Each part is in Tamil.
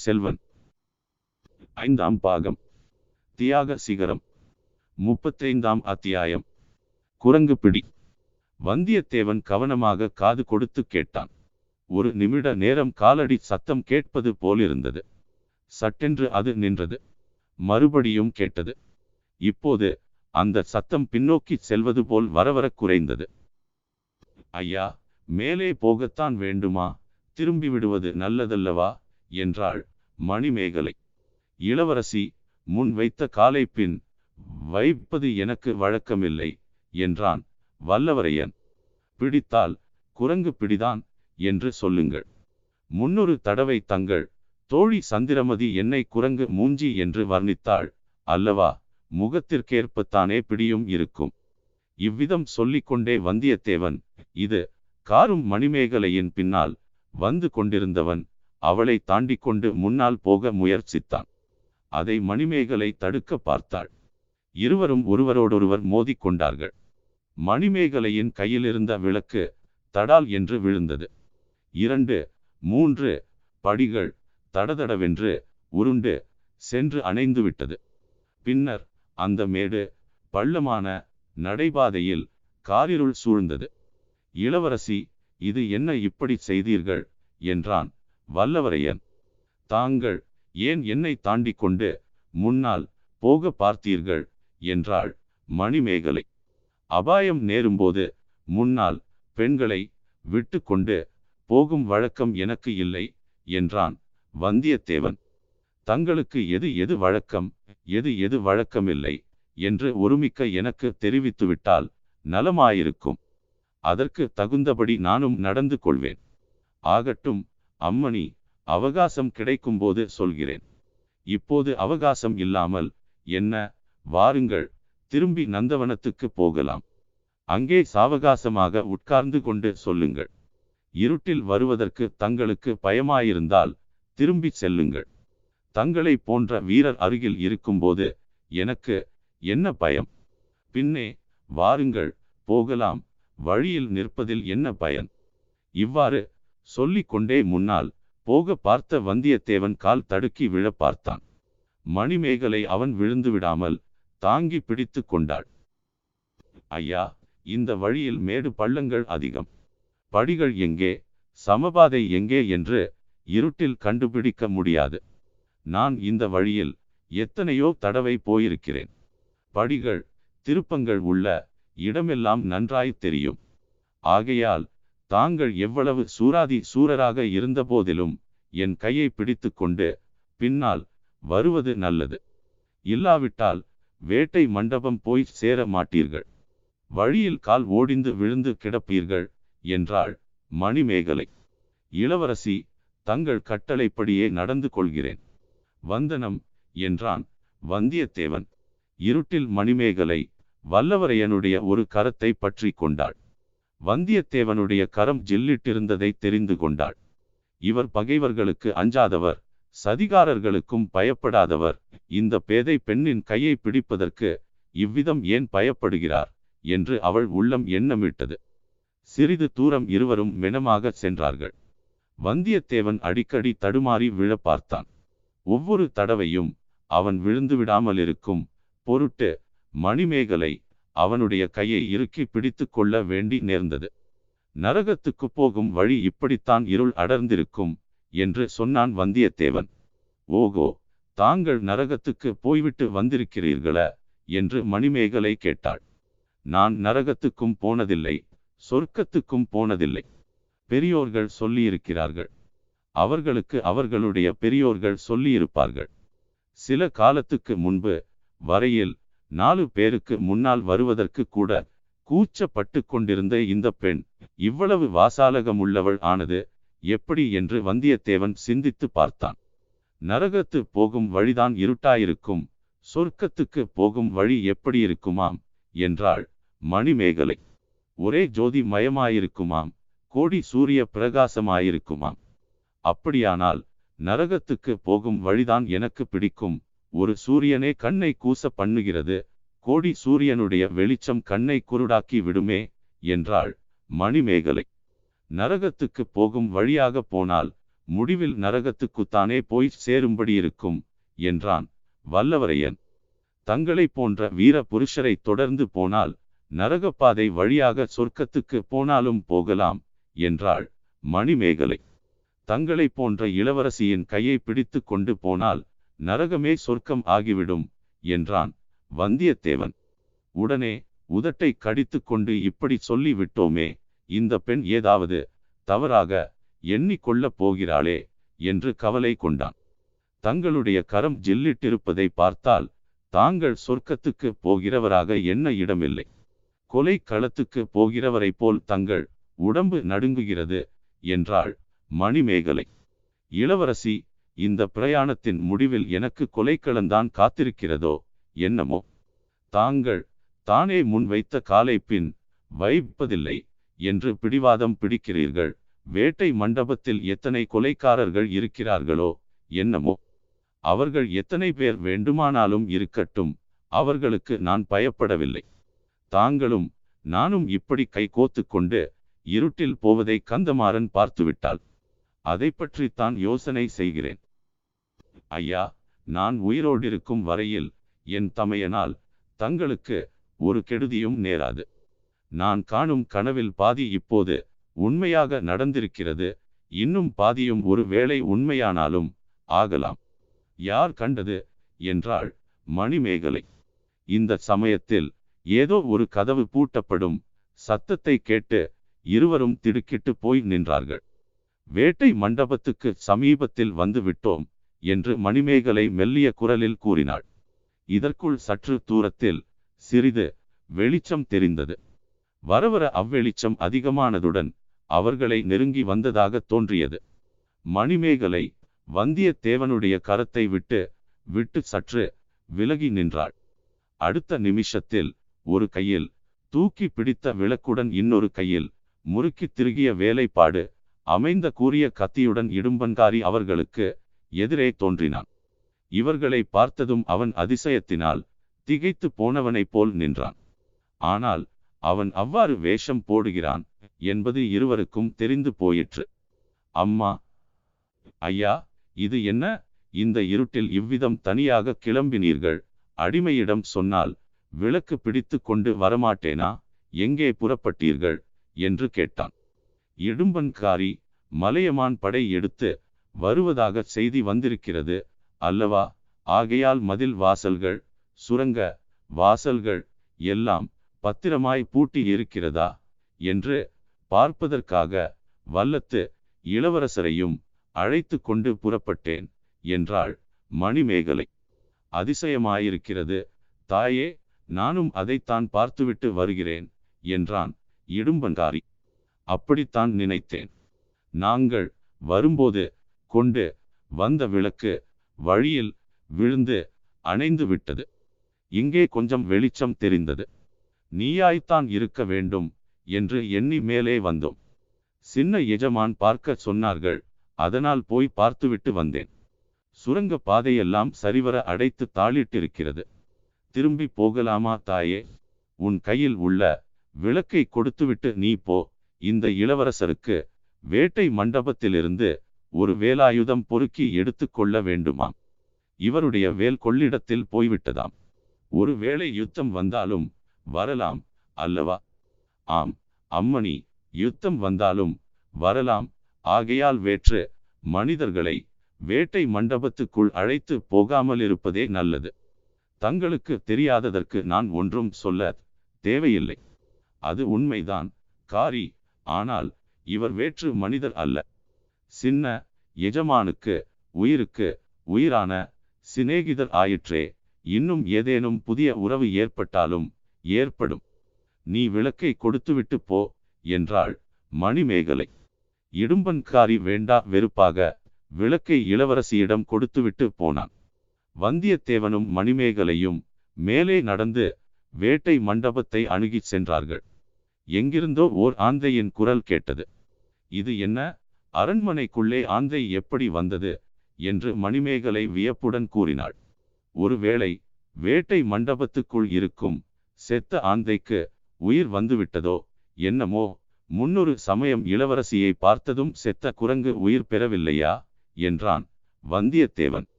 செல்வன். ஐந்தாம் பாகம். தியாக சிகரம். முப்பத்தைந்தாம் அத்தியாயம். குரங்கு பிடி. வந்தியத்தேவன் கவனமாக காது கொடுத்து கேட்டான். ஒரு நிமிட நேரம் காலடி சத்தம் கேட்பது போலிருந்தது. சட்டென்று அது நின்றது. மறுபடியும் கேட்டது. இப்போது அந்த சத்தம் பின்னோக்கி செல்வது போல் வரவர குறைந்தது. ஐயா மேலே போகத்தான் வேண்டுமா? திரும்பி விடுவது நல்லதல்லவா? என்றாள் மணிமேகலை. இளவரசி முன் வைத்த காலை பின் வைப்பது எனக்கு வழக்கமில்லை என்றான் வல்லவரையன். பிடித்தால் குரங்கு பிடிதான் என்று சொல்லுங்கள். முன்னொரு தடவை தங்கள் தோழி சந்திரமதி என்னை குரங்கு மூஞ்சி என்று வர்ணித்தாள். அல்லவா முகத்திற்கேற்பத்தானே பிடியும் இருக்கும். இவ்விதம் சொல்லிக்கொண்டே வந்தியத்தேவன் இது காரும் மணிமேகலையின் பின்னால் வந்து கொண்டிருந்தவன் அவளை தாண்டி கொண்டு முன்னால் போக முயற்சித்தான். அதை மணிமேகலை தடுக்க பார்த்தாள். இருவரும் ஒருவரோடொருவர் மோதிக்கொண்டார்கள் மணிமேகலையின் கையிலிருந்த விளக்கு தடால் என்று விழுந்தது. இரண்டு மூன்று படிகள் தடதடவென்று உருண்டு சென்று அணைந்து விட்டது. பின்னர் அந்த மேடு பள்ளமான நடைபாதையில் காரிருள் சூழ்ந்தது. இளவரசி இது என்ன இப்படி செய்தீர்கள்? என்றான். வல்லவரையன் தாங்கள் ஏன் என்னை தாண்டி கொண்டு முன்னால் போக பார்த்தீர்கள்? என்றாள் மணிமேகலை. அபாயம் நேரும்போது முன்னால் பெண்களை விட்டு கொண்டு போகும் வழக்கம் எனக்கு இல்லை என்றான் வந்தியத்தேவன். தங்களுக்கு எது எது வழக்கம் எது எது வழக்கமில்லை என்று ஒருமிக்க எனக்கு தெரிவித்துவிட்டால் நலமாயிருக்கும். அதற்கு தகுந்தபடி நானும் நடந்து கொள்வேன். ஆகட்டும் அம்மணி அவகாசம் கிடைக்கும்போது சொல்கிறேன். இப்போது அவகாசம் இல்லாமல் என்ன? வாருங்கள் திரும்பி நந்தவனத்துக்கு போகலாம். அங்கே சாவகாசமாக உட்கார்ந்து கொண்டு சொல்லுங்கள். இருட்டில் வருவதற்கு தங்களுக்கு பயமாயிருந்தால் திரும்பி செல்லுங்கள். தங்களை போன்ற வீரர் அருகில் இருக்கும்போது எனக்கு என்ன பயம்? பின்னே வாருங்கள் போகலாம். வழியில் நிற்பதில் என்ன பயன்? இவ்வாறு சொல்லிக்கொண்டே முன்னால் போக பார்த்த வந்தியத்தேவன் கால் தடுக்கி விழ பார்த்தான். மணிமேகலை அவன் விழுந்து விடாமல் தாங்கி பிடித்து கொண்டாள். ஐயா இந்த வழியில் மேடு பள்ளங்கள் அதிகம். படிகள் எங்கே சமபாதை எங்கே என்று இருட்டில் கண்டுபிடிக்க முடியாது. நான் இந்த வழியில் எத்தனையோ தடவை போயிருக்கிறேன். படிகள் திருப்பங்கள் உள்ள இடமெல்லாம் நன்றாய் தெரியும். ஆகையால் தாங்கள் எவ்வளவு சூராதி சூரராக இருந்தபோதிலும் என் கையை பிடித்து கொண்டு பின்னால் வருவது நல்லது. இல்லாவிட்டால் வேட்டை மண்டபம் போய் சேர மாட்டீர்கள். வழியில் கால் ஓடிந்து விழுந்து கிடப்பீர்கள் என்றாள் மணிமேகலை. இளவரசி தங்கள் கட்டளைப்படியே நடந்து கொள்கிறேன். வந்தனம் என்றான் வந்தியத்தேவன். இருட்டில் மணிமேகலை வல்லவரையனுடைய ஒரு கரத்தை பற்றி கொண்டாள். வந்தியத்தேவனுடைய கரம் ஜில்லிட்டிருந்ததை தெரிந்து கொண்டாள். இவர் பகைவர்களுக்கு அஞ்சாதவர் சதிகாரர்களுக்கும் பயப்படாதவர். இந்த பேதை பெண்ணின் கையை பிடிப்பதற்கு இவ்விதம் ஏன் பயப்படுகிறார்? என்று அவள் உள்ளம் எண்ணமிட்டது. சிறிது தூரம் இருவரும் மெனமாக சென்றார்கள். வந்தியத்தேவன் அடிக்கடி தடுமாறி விழ பார்த்தான் ஒவ்வொரு தடவையும் அவன் விழுந்து விடாமல் இருக்கும் பொருட்டு மணிமேகலை அவனுடைய கையை இறுக்கி பிடித்து கொள்ள வேண்டி நேர்ந்தது. நரகத்துக்கு போகும் வழி இப்படித்தான் இருள் அடர்ந்திருக்கும் என்று சொன்னான் வந்தியத்தேவன். ஓகோ தாங்கள் நரகத்துக்கு போய்விட்டு வந்திருக்கிறீர்கள என்று மணிமேகலை கேட்டாள். நான் நரகத்துக்கும் போனதில்லை சொர்க்கத்துக்கும் போனதில்லை பெரியோர்கள் சொல்லியிருக்கிறார்கள். அவர்களுக்கு அவர்களுடைய பெரியோர்கள் சொல்லியிருப்பார்கள். சில காலத்துக்கு முன்பு வரையில் நாலு பேருக்கு முன்னால் வருவதற்கு கூட கூச்சப்பட்டு கொண்டிருந்த இந்த பெண் இவ்வளவு வாசாலகம் உள்ளவள் ஆனது எப்படி என்று வந்தியத்தேவன் சிந்தித்து பார்த்தான். நரகத்து போகும் வழிதான் இருட்டாயிருக்கும் சொர்க்கத்துக்கு போகும் வழி எப்படி இருக்குமாம் என்றாள் மணிமேகலை. ஒரே ஜோதி மயமாயிருக்குமாம் கோடி சூரிய பிரகாசமாயிருக்குமாம். அப்படியானால் நரகத்துக்கு போகும் வழிதான் எனக்கு பிடிக்கும் ஒரு சூரியனே கண்ணை கூச பண்ணுகிறது. கோடி சூரியனுடைய வெளிச்சம் கண்ணை குருடாக்கி விடுமே என்றாள் மணிமேகலை. நரகத்துக்கு போகும் வழியாக போனால் முடிவில் நரகத்துக்குத்தானே போய் சேரும்படியிருக்கும் என்றான் வல்லவரையன். தங்களை போன்ற வீர புருஷரை தொடர்ந்து போனால் நரகப்பாதை வழியாக சொர்க்கத்துக்கு போனாலும் போகலாம் என்றாள் மணிமேகலை. தங்களை போன்ற இளவரசியின் கையை பிடித்து கொண்டு போனால் நரகமே சொர்க்கம் ஆகிவிடும் என்றான் வந்தியத்தேவன். உடனே உதட்டை கடித்து கொண்டு இப்படி சொல்லி விட்டோமே இந்த பெண் ஏதாவது தவறாக எண்ணிக்கொள்ளப் போகிறாளே என்று கவலை கொண்டான். தங்களுடைய கரம் ஜில்லிட்டிருப்பதை பார்த்தால் தாங்கள் சொர்க்கத்துக்கு போகிறவராக என்ன இடமில்லை. கொலை களத்துக்கு போகிறவரை போல் தங்கள் உடம்பு நடுங்குகிறது என்றாள் மணிமேகலை. இளவரசி இந்த பிரயாணத்தின் முடிவில் எனக்கு கொலைக்களந்தான் காத்திருக்கிறதோ என்னமோ? தாங்கள் தானே முன் வைத்த காலை பின் வைப்பதில்லை என்று பிடிவாதம் பிடிக்கிறீர்கள். வேட்டை மண்டபத்தில் எத்தனை கொலைக்காரர்கள் இருக்கிறார்களோ என்னமோ? அவர்கள் எத்தனை பேர் வேண்டுமானாலும் இருக்கட்டும் அவர்களுக்கு நான் பயப்படவில்லை. தாங்களும் நானும் இப்படி கை கோத்து கொண்டு இருட்டில் போவதை கந்தமாறன் பார்த்துவிட்டாள். அதை பற்றி தான் யோசனை செய்கிறேன். ஐயா நான் உயிரோடிருக்கும் வரையில் என் தமையனால் தங்களுக்கு ஒரு கெடுதியும் நேராது. நான் காணும் கனவில் பாதி இப்போது உண்மையாக நடந்திருக்கிறது இன்னும் பாதியும் ஒரு வேளை உண்மையானாலும் ஆகலாம். யார் கண்டது என்றாள் மணிமேகலை. இந்த சமயத்தில் ஏதோ ஒரு கதவு பூட்டப்படும் சத்தத்தை கேட்டு இருவரும் திடுக்கிட்டு போய் நின்றார்கள். வேட்டை மண்டபத்துக்கு சமீபத்தில் வந்து விட்டோம் என்று மணிமேகலை மெல்லிய குரலில் கூறினாள். இதற்குள் சற்று தூரத்தில் சிறிது வெளிச்சம் தெரிந்தது. வரவர அவ்வெளிச்சம் அதிகமானதுடன் அவர்களை நெருங்கி வந்ததாக தோன்றியது. மணிமேகலை வந்தியத்தேவனுடைய கரத்தை விட்டு விட்டு சற்று விலகி நின்றாள். அடுத்த நிமிஷத்தில் ஒரு கையில் தூக்கி பிடித்த விளக்குடன் இன்னொரு கையில் முறுக்கி திருகிய வேலைப்பாடு அமைந்த கூறிய கத்தியுடன் இடும்பன்காரி அவர்களுக்கு எதிரே தோன்றினான். இவர்களை பார்த்ததும் அவன் அதிசயத்தினால் திகைத்து போனவனைப் போல் நின்றான். ஆனால் அவன் அவ்வாறு வேஷம் போடுகிறான் என்பது இருவருக்கும் தெரிந்து போயிற்று. அம்மா ஐயா இது என்ன? இந்த இருட்டில் இவ்விதம் தனியாக கிளம்பினீர்கள். அடிமையிடம் சொன்னால் விளக்கு பிடித்து கொண்டு வரமாட்டேனா? எங்கே புறப்பட்டீர்கள்? என்று கேட்டான். இடும்பன்காரி மலையமான் படை எடுத்து வருவதாக செய்தி வந்திருக்கிறது. அல்லவா? ஆகையால் மதில் வாசல்கள் சுரங்க வாசல்கள் எல்லாம் பத்திரமாய் பூட்டி இருக்கிறதா? என்று பார்ப்பதற்காக வல்லத்து இளவரசரையும் அழைத்து கொண்டு புறப்பட்டேன் என்றாள் மணிமேகலை. அதிசயமாயிருக்கிறது. தாயே நானும் அதைத்தான் பார்த்துவிட்டு வருகிறேன் என்றான் இடும்பன்காரி. அப்படித்தான் நினைத்தேன். நாங்கள் வரும்போது கொண்டு வந்த விளக்கு வழியில் விழுந்து அணைந்து விட்டது. இங்கே கொஞ்சம் வெளிச்சம் தெரிந்தது. நீயாய்த்தான் இருக்க வேண்டும் என்று எண்ணி மேலே வந்தோம். சின்ன எஜமான் பார்க்க சொன்னார்கள் அதனால் போய் பார்த்துவிட்டு வந்தேன். சுரங்க பாதையெல்லாம் சரிவர அடைத்து தாளிட்டிருக்கிறது. திரும்பி போகலாமா தாயே? உன் கையில் உள்ள விளக்கை கொடுத்துவிட்டு நீ போ. இந்த இளவரசருக்கு வேட்டை மண்டபத்திலிருந்து ஒரு வேலாயுதம் பொறுக்கி எடுத்து கொள்ள வேண்டுமாம். இவருடைய வேல் கொள்ளிடத்தில் போய்விட்டதாம். ஒரு வேளை யுத்தம் வந்தாலும் வரலாம் அல்லவா? ஆம் அம்மணி யுத்தம் வந்தாலும் வரலாம். ஆகையால் வேற்று மனிதர்களை வேட்டை மண்டபத்துக்குள் அழைத்து போகாமல் இருப்பதே நல்லது. தங்களுக்கு தெரியாததற்கு நான் ஒன்றும் சொல்ல தேவையில்லை. அது உண்மைதான். காரி ஆனால் இவர் வேற்று மனிதர் அல்ல. சின்ன எஜமானுக்கு உயிருக்கு உயிரான சிநேகிதர் ஆயிற்றே இன்னும் ஏதேனும் புதிய உறவு ஏற்பட்டாலும் ஏற்படும். நீ விளக்கை கொடுத்துவிட்டு போ என்றாள் மணிமேகலை. இடும்பன்காரி வேண்டா வெறுப்பாக விளக்கை இளவரசியிடம் கொடுத்துவிட்டு போனான். வந்தியத்தேவனும் மணிமேகலையும் மேலே நடந்து வேட்டை மண்டபத்தை அணுகிச் சென்றார்கள். எங்கிருந்தோ ஓர் ஆந்தையின் குரல் கேட்டது. இது என்ன? அரண்மனைக்குள்ளே ஆந்தை எப்படி வந்தது? என்று மணிமேகலை வியப்புடன் கூறினாள். ஒருவேளை வேட்டை மண்டபத்துக்குள் இருக்கும் செத்த ஆந்தைக்கு உயிர் வந்துவிட்டதோ என்னமோ முன்னொரு சமயம் இளவரசியை பார்த்ததும் செத்த குரங்கு உயிர் பெறவில்லையா? என்றான் வந்தியத்தேவன்.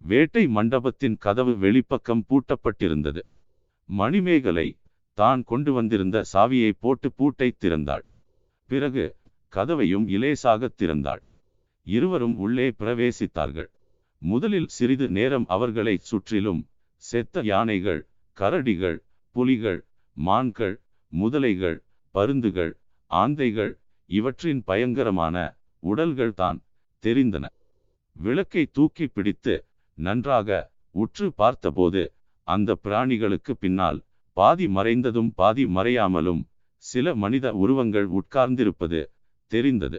வேட்டை மண்டபத்தின் கதவு வெளிப்பக்கம் பூட்டப்பட்டிருந்தது. மணிமேகலை தான் கொண்டு வந்திருந்த சாவியை போட்டு பூட்டை திறந்தாள். பிறகு கதவையும் இலேசாக திறந்தாள். இருவரும் உள்ளே பிரவேசித்தார்கள். முதலில் சிறிது நேரம் அவர்களை சுற்றிலும் செத்த யானைகள் கரடிகள் புலிகள் மான்கள் முதலைகள் பருந்துகள் ஆந்தைகள் இவற்றின் பயங்கரமான உடல்கள் தான் தெரிந்தன. விளக்கை தூக்கி பிடித்து நன்றாக உற்று பார்த்தபோது அந்த பிராணிகளுக்கு பின்னால் பாதி மறைந்ததும் பாதி மறையாமலும் சில மனித உருவங்கள் உட்கார்ந்திருப்பது தெரிந்தது.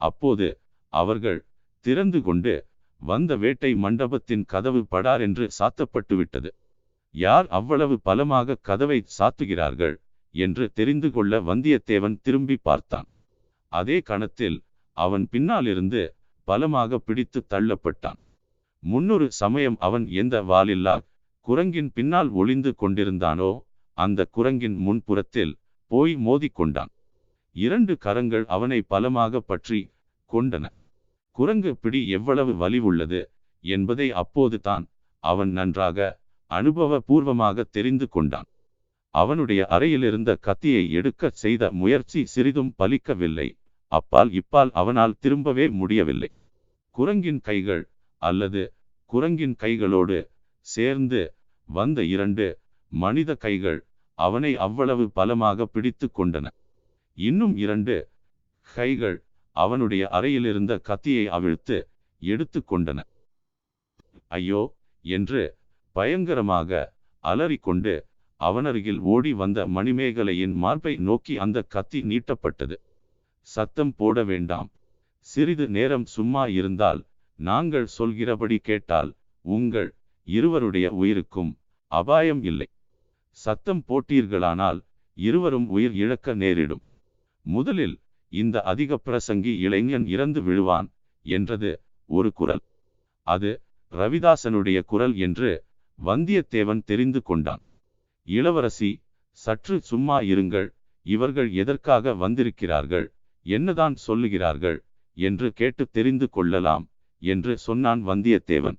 அப்போது அவர்கள் திறந்து கொண்டு வந்த வேட்டை மண்டபத்தின் கதவு படார் என்று சாத்தப்பட்டு விட்டது யார் அவ்வளவு பலமாக கதவை சாத்துகிறார்கள் என்று தெரிந்து கொள்ள வந்தியத்தேவன் திரும்பி பார்த்தான். அதே கணத்தில் அவன் பின்னாலிருந்து பலமாக பிடித்து தள்ளப்பட்டான். முன்னொரு சமயம் அவன் எந்த வாலில்லா குரங்கின் பின்னால் ஒளிந்து கொண்டிருந்தானோ அந்த குரங்கின் முன்புறத்தில் போய் மோதிக்கொண்டான். இரண்டு கரங்கள் அவனை பலமாக பற்றி கொண்டன. குரங்கு பிடி எவ்வளவு வலிவுள்ளது என்பதை அப்போது தான் அவன் நன்றாக அனுபவபூர்வமாக தெரிந்து கொண்டான். அவனுடைய அறையிலிருந்த கத்தியை எடுக்கச் செய்த முயற்சி சிறிதும் பலிக்கவில்லை. அப்பால் இப்பால் அவனால் திரும்பவே முடியவில்லை. குரங்கின் கைகள் அல்லது குரங்கின் கைகளோடு சேர்ந்து வந்த இரண்டு மனித கைகள் அவனை அவ்வளவு பலமாக பிடித்து கொண்டன. இன்னும் இரண்டு கைகள் அவனுடைய அறையிலிருந்த கத்தியை அவிழ்த்து எடுத்து கொண்டன. ஐயோ! என்று பயங்கரமாக அலறிக்கொண்டு அவனருகில் ஓடி வந்த மணிமேகலையின் மார்பை நோக்கி அந்த கத்தி நீட்டப்பட்டது. சத்தம் போட வேண்டாம். சிறிது நேரம் சும்மா இருந்தால் நாங்கள் சொல்கிறபடி கேட்டால் உங்கள் இருவருடைய உயிருக்கும் அபாயம் இல்லை. சத்தம் போட்டீர்களானால் இருவரும் உயிர் இழக்க நேரிடும். முதலில் இந்த அதிக பிரசங்கி இளைஞன் இறந்து விழுவான் என்றது ஒரு குரல். அது ரவிதாசனுடைய குரல் என்று வந்தியத்தேவன் தெரிந்து கொண்டான். இளவரசி சற்று சும்மா இருங்கள் இவர்கள் எதற்காக வந்திருக்கிறார்கள் என்னதான் சொல்லுகிறார்கள் என்று கேட்டு தெரிந்து கொள்ளலாம் என்று சொன்னான் வந்தியத்தேவன்.